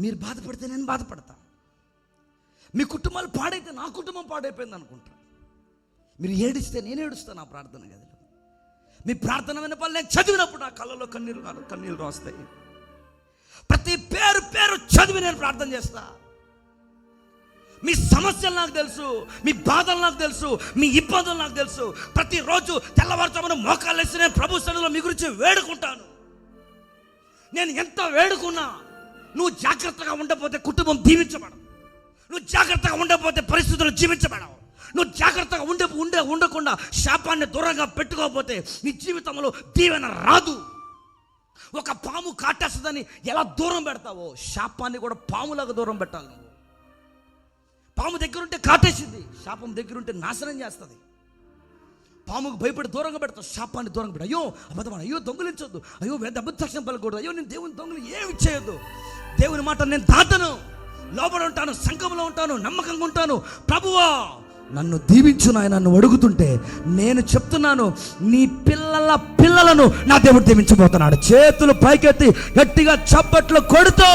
మీరు బాధపడితే నేను బాధపడతా. మీ కుటుంబాలు పాడైతే నా కుటుంబం పాడైపోయింది అనుకుంటా. మీరు ఏడిస్తే నేను ఏడుస్తాను నా ప్రార్థన గదిలో. మీ ప్రార్థన వినపాలి నేను చదివినప్పుడు నా కళ్ళలో కన్నీరు కాదు కన్నీళ్ళు రాస్తాయి. ప్రతి పేరు పేరు చదివి నేను ప్రార్థన చేస్తా. మీ సమస్యలు నాకు తెలుసు మీ బాధలు నాకు తెలుసు మీ ఇబ్బందులు నాకు తెలుసు. ప్రతిరోజు తెల్లవారుజామున మోకాలు వేసి నేను ప్రభు సన్నిధిలో మీ గురించి వేడుకుంటాను. నేను ఎంత వేడుకున్నా నువ్వు జాగ్రత్తగా ఉండకపోతే కుటుంబం దీవించబడవు నువ్వు జాగ్రత్తగా ఉండకపోతే పరిస్థితులు జీవించబడవు. నువ్వు జాగ్రత్తగా ఉండే ఉండే ఉండకుండా శాపాన్ని దూరంగా పెట్టుకోకపోతే నీ జీవితంలో దీవెన రాదు. ఒక పాము కాటేస్తుందని ఎలా దూరం పెడతావో శాపాన్ని కూడా పాములాగా దూరం పెట్టాలి నువ్వు. పాము దగ్గరుంటే కాటేసింది శాపం దగ్గరుంటే నాశనం చేస్తుంది. పాముకు భయపడి దూరంగా పెడతావు శాపాన్ని దూరంగా పెడతావు. అయ్యో అబద్ధం అయ్యో దొంగలించొద్దు. అయ్యో వేద అబద్ధక్షం పలకూడదు. అయ్యో నేను దేవుని దొంగలు ఏమి చేయొద్దు. దేవుని మాట నేను దాతను లోపల ఉంటాను సంఘంలో ఉంటాను నమ్మకంగా ఉంటాను. ప్రభువా నన్ను దీవించు నాయన నన్ను అడుగుతుంటే నేను చెప్తున్నాను నీ పిల్లల పిల్లలను నా దేవుడు దీవించబోతున్నాడు. చేతులు పైకెత్తి గట్టిగా చప్పట్లు కొడుతూ